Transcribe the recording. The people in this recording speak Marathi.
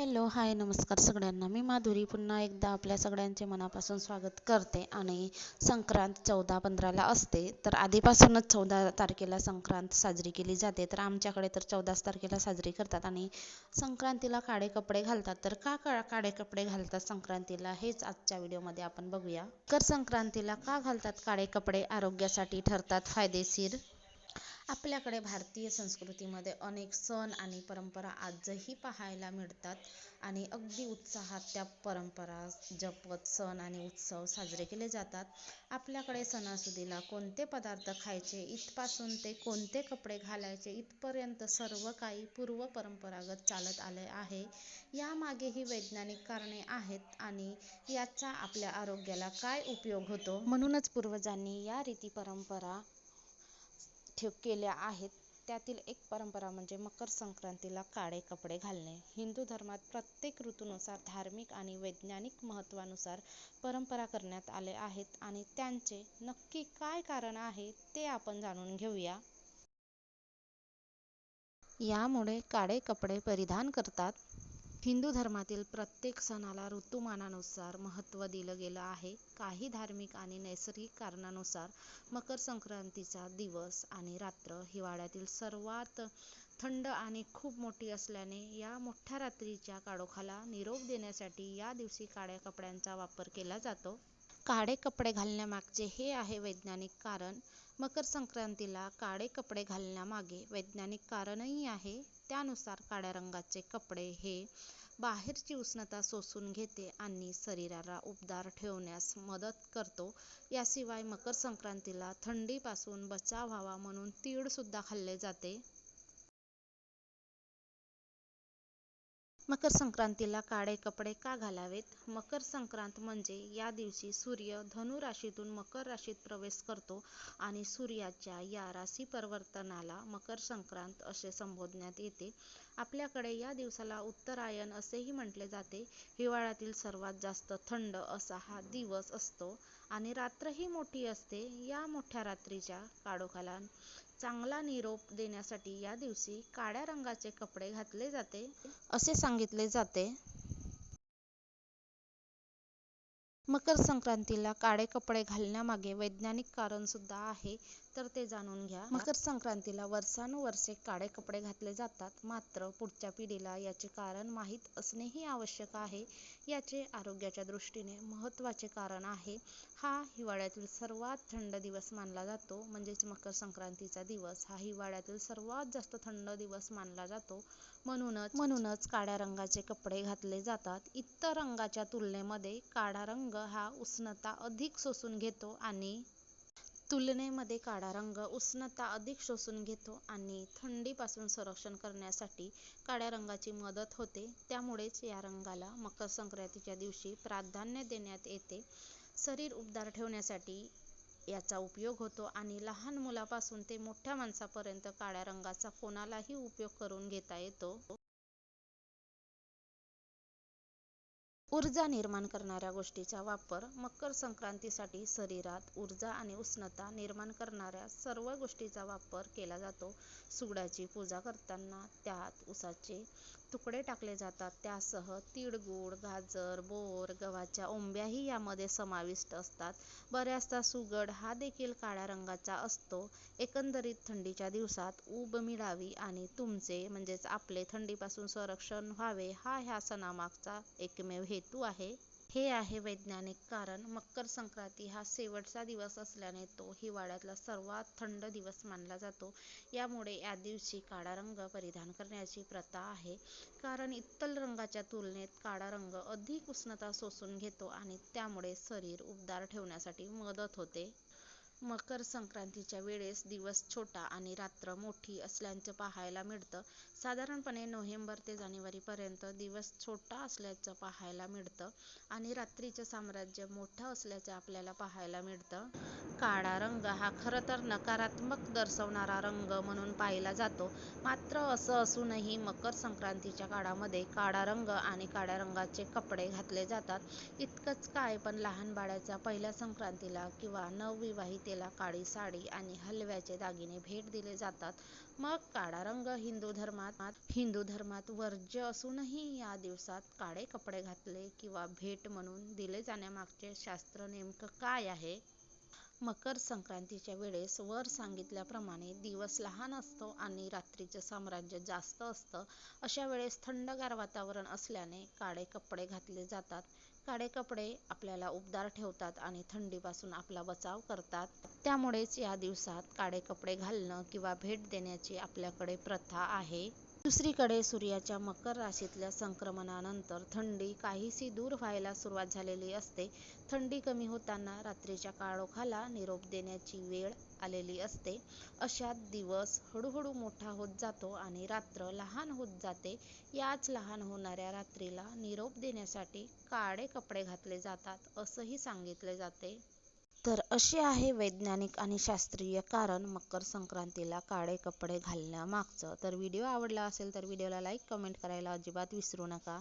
हॅलो हाय नमस्कार सगळ्यांना. मी माधुरी पुन्हा एकदा आपल्या सगळ्यांचे मनापासून स्वागत करते आणि संक्रांत चौदा पंधराला असते. तर आधीपासूनच चौदा तारखेला संक्रांत साजरी केली जाते. तर आमच्याकडे तर चौदाच तारखेला साजरी करतात आणि संक्रांतीला काळे कपडे घालतात. तर का का काळे कपडे घालतात संक्रांतीला? हेच आजच्या व्हिडिओमध्ये आपण बघूया. कर संक्रांतीला का घालतात? काळे कपडे आरोग्यासाठी ठरतात फायदेशीर? आपल्याकडे भारतीय संस्कृतीमध्ये अनेक सण आणि परंपरा आजही पाहायला मिळतात आणि अगदी उत्साहात त्या परंपरा जपत सण आणि उत्सव साजरे केले जातात. आपल्याकडे सणासुदीला कोणते पदार्थ खायचे इथपासून ते कोणते कपडे घालायचे इथपर्यंत सर्व काही पूर्व परंपरागत चालत आले आहे. यामागेही वैज्ञानिक कारणे आहेत आणि याचा आपल्या आरोग्याला काय उपयोग होतो? म्हणूनच पूर्वजांनी या रीती परंपरा ठेव केल्या आहेत. त्यातील एक परंपरा म्हणजे मकर संक्रांतीला काळे कपडे घालणे. हिंदू धर्मात प्रत्येक ऋतूनुसार धार्मिक आणि वैज्ञानिक महत्त्वानुसार परंपरा करण्यात आले आहेत आणि त्यांचे नक्की काय कारण आहे ते आपण जाणून घेऊया. यामुळे काळे कपडे परिधान करतात. हिंदू धर्मातील प्रत्येक सणाला ऋतुमानानुसार महत्त्व दिलं गेलं आहे. काही धार्मिक आणि नैसर्गिक कारणानुसार मकर संक्रांतीचा दिवस आणि रात्र हिवाळ्यातील सर्वात थंड आणि खूप मोठी असल्याने या मोठ्या रात्रीच्या काळोखाला निरोप देण्यासाठी या दिवशी काळ्या कपड्यांचा वापर केला जातो. काळे कपडे घालण्यामागचे हे आहे वैज्ञानिक कारण. मकर संक्रांतीला काळे कपडे घालण्यामागे वैज्ञानिक कारणही आहे. त्यानुसार काळ्या रंगाचे कपडे हे बाहेरची उष्णता सोसून घेते आणि शरीराला उबदार ठेवण्यास मदत करतो. याशिवाय मकर संक्रांतीला थंडीपासून बचाव व्हावा म्हणून तीळसुद्धा खाल्ले जाते. मकर संक्रांतीला काळे कपडे का घालावेत? मकर संक्रांत म्हणजे या दिवशी सूर्य धनु राशीतून मकर राशीत प्रवेश करतो आणि सूर्याच्या या राशी परिवर्तनाला मकर संक्रांत असे संबोधण्यात येते. आपल्याकडे या दिवसाला उत्तरायण असेही म्हटले जाते. हिवाळ्यातील सर्वात जास्त थंड असा हा दिवस असतो आणि रात्रही मोठी असते. या मोठ्या रात्रीच्या काळोखाला चांगला निरोप देण्यासाठी या दिवशी काळ्या रंगाचे कपडे घातले जाते असे सांगितले जाते. मकर संक्रांतीला काळे कपडे घालण्यामागे वैज्ञानिक कारण सुद्धा आहे तर ते जाणून घ्या. मकर संक्रांतीला वर्षानुवर्षे काळे कपडे घातले जातात मात्र पुढच्या पिढीला याचे कारण माहीत असणेही आवश्यक आहे. याचे आरोग्याच्या दृष्टीने महत्त्वाचे कारण आहे. हा हिवाळ्यातील सर्वात थंड दिवस मानला जातो म्हणजेच मकर संक्रांतीचा दिवस. हा हिवाळ्यातील सर्वात जास्त थंड दिवस मानला जातो. म्हणूनच म्हणूनच काळ्या रंगाचे कपडे घातले जातात. इतर रंगाच्या तुलनेमध्ये काळा रंग हा उष्णता अधिक शोषून घेतो आणि तुलनेमध्ये काळा रंग उष्णता अधिक शोषून घेतो आणि थंडीपासून संरक्षण करण्यासाठी काळ्या रंगाची मदत होते. त्यामुळेच या रंगाला मकर संक्रांतीच्या दिवशी प्राधान्य देण्यात येते. शरीर उबदार ठेवण्यासाठी याचा उपयोग होतो आणि लहान मुलापासून ते मोठ्या माणसापर्यंत काळ्या रंगाचा कोणालाही उपयोग करून घेता येतो. ऊर्जा निर्माण करणाऱ्या गोष्टीचा वापर मकर संक्रांतीसाठी शरीरात ऊर्जा आणि उष्णता निर्माण करणाऱ्या सर्व गोष्टीचा वापर केला जातो. सुगडाची पूजा करताना त्यात उसाचे तुकडे टाकले जातात. त्यासह तिळगुळ गाजर बोर गव्हाच्या ओंब्याही यामध्ये समाविष्ट असतात. बऱ्याचदा सुगड हा देखील काळ्या रंगाचा असतो. एकंदरीत थंडीच्या दिवसात ऊब मिळावी आणि तुमचे म्हणजेच आपले थंडीपासून संरक्षण व्हावे हा ह्या सणामागचा एकमेव हे हेतू आहे. हे आहे वैज्ञानिक कारण मकर संक्रांती हा शेवटचा दिवस असल्याने तो हिवाळ्यातला सर्वात थंड दिवस मानला जातो. यामुळे या दिवशी काळा रंग परिधान करण्याची प्रथा आहे. कारण इतर रंगाच्या तुलनेत काळा रंग अधिक उष्णता शोषून घेतो आणि त्यामुळे शरीर उबदार ठेवण्यासाठी मदत होते. मकर संक्रांतीच्या वेळेस दिवस छोटा आणि रात्र मोठी असल्याचं पाहायला मिळतं. साधारणपणे नोव्हेंबर ते जानेवारीपर्यंत दिवस छोटा असल्याचं पाहायला मिळतं आणि रात्रीचं साम्राज्य मोठं असल्याचं आपल्याला पाहायला मिळतं. काळा रंग हा खरं तर नकारात्मक दर्शवणारा रंग म्हणून पाहिला जातो. मात्र असं असूनही मकर संक्रांतीच्या काळामध्ये काळा रंग आणि काळ्या रंगाचे कपडे घातले जातात. इतकंच काय पण लहान बाळाच्या पहिल्या संक्रांतीला किंवा नवविवाहित संक्रांतीला काळी साडी आणि हलव्याचे दागिने भेट दिले जातात. मग काळा रंग हिंदू धर्मात हिंदू धर्मात वर्ज्य असूनही या दिवसात काळे कपडे घातले किंवा भेट म्हणून दिले जाण्यामागचे शास्त्र नेमकं काय आहे? मकर संक्रांतीच्या वेळेस वर सांगितल्याप्रमाणे दिवस लहान असतो आणि रात्रीचं साम्राज्य जास्त असतं. अशा वेळेस थंडगार वातावरण असल्याने काळे कपडे घातले जातात. काळे कपडे आपल्याला उबदार ठेवतात आणि थंडीपासून आपला बचाव करतात. त्यामुळेच या दिवसात काळे कपडे घालणं किंवा भेट देण्याची आपल्याकडे प्रथा आहे. दुसरीकडे सूर्याच्या मकर राशीतल्या संक्रमणानंतर थंडी काहीशी दूर व्हायला सुरुवात झालेली असते. थंडी कमी होताना रात्रीच्या काळोखाला निरोप देण्याची वेळ आलेली असते. अशात दिवस हळूहळू मोठा होत जातो आणि रात्र लहान होत जाते. याच लहान होणाऱ्या रात्रीला निरोप देण्यासाठी काळे कपडे घातले जातात असंही सांगितले जाते. तर असे आहे वैज्ञानिक आणि शास्त्रीय कारण मकर संक्रांतीला काळे कपडे घालण्यामागचं. तर व्हिडिओ आवडला असेल तर व्हिडिओला लाईक, कमेंट करायला अजिबात विसरू नका.